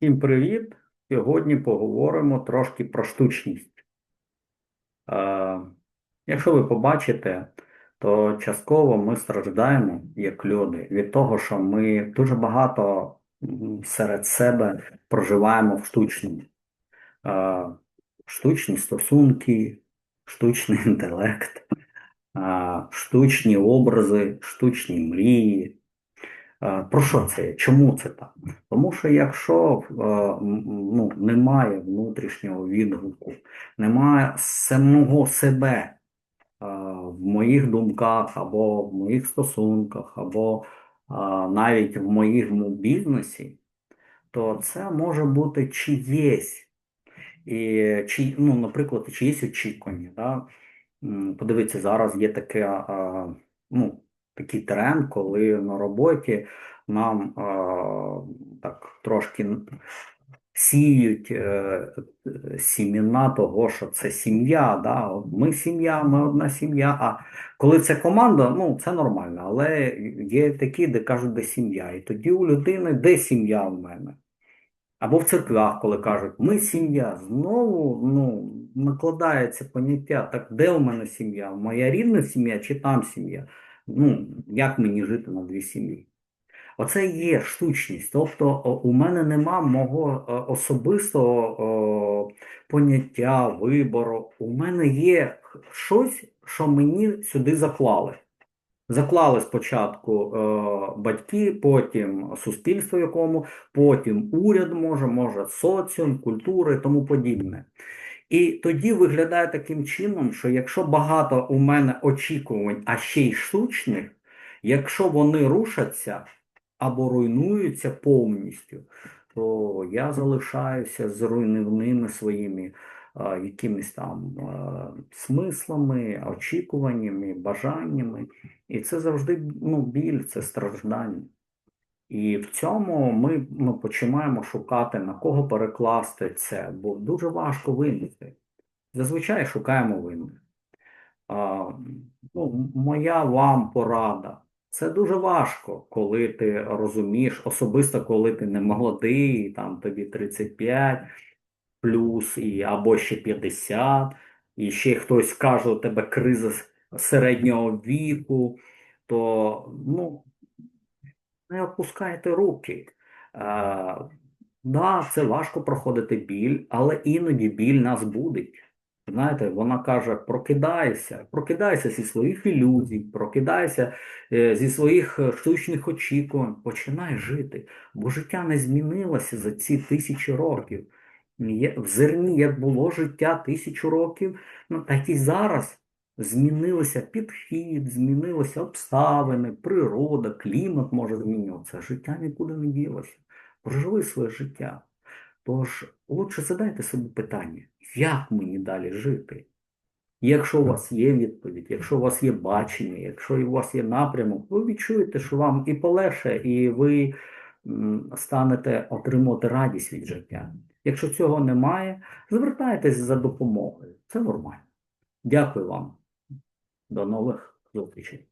Всім привіт! Сьогодні поговоримо трошки про штучність. Е, якщо ви побачите, то частково ми страждаємо, як люди, від того, що ми дуже багато серед себе проживаємо в штучному. Е, штучні стосунки, штучний інтелект, е, штучні образи, штучні мрії. Е, Про що це? Чому це так? Тому що якщо е, ну, немає внутрішнього відгуку, немає самого себе е, в моїх думках, або в моїх стосунках, або навіть в моєму бізнесі, то це може бути чиєсь. І чи, ну, наприклад, чиєсь очікування. Да? Подивіться, зараз є таке, ну, такий тренд, коли на роботі нам а, так трошки сіють е, сімена того, що це сім'я. Да? Ми сім'я, ми одна сім'я. А коли це команда, ну це нормально. Але є такі, де кажуть, де сім'я. І тоді у людини, де сім'я в мене? Або в церквах, коли кажуть, ми сім'я, знову ну, накладається поняття, так де у мене сім'я? Моя рідна сім'я чи там сім'я? Ну, як мені жити на дві сім'ї? Оце є штучність. Тобто у мене нема мого е, особистого поняття, вибору. У мене є щось, що мені сюди заклали. Заклали спочатку е, батьки, потім суспільство якому, потім уряд може, може соціум, культура і тому подібне. І тоді виглядає таким чином, що якщо багато у мене очікувань, а ще й штучних, якщо вони рушаться або руйнуються повністю, то я залишаюся з руйнівними своїми а, якимись там а, смислами, очікуваннями, бажаннями. І це завжди ну, біль, це страждання. І в цьому ми ну, починаємо шукати, на кого перекласти це, бо дуже важко винести. Зазвичай шукаємо. А, ну, моя вам порада. Це дуже важко, коли ти розумієш, особисто коли ти не молодий, там тобі 35 плюс, і, або ще 50, і ще хтось каже, у тебе криза середнього віку, то ну, не опускайте руки. Е, да, це важко проходити біль, але іноді біль нас будить. Знаєте, вона каже: прокидайся, прокидайся зі своїх ілюзій, прокидайся е, зі своїх е, штучних очікувань, починай жити, бо життя не змінилося за ці тисячі років. В зерні як було життя тисячу років, ну так і зараз змінилося підхід, змінилися обставини, природа, клімат може змінюватися. Життя нікуди не ділося. Проживи своє життя. Тож, лучше задайте собі питання, як мені далі жити? Якщо у вас є відповідь, якщо у вас є бачення, якщо у вас є напрямок, ви відчуєте, що вам і полегше, і ви станете отримувати радість від життя. Якщо цього немає, звертайтесь за допомогою. Це нормально. Дякую вам. До нових зустрічей.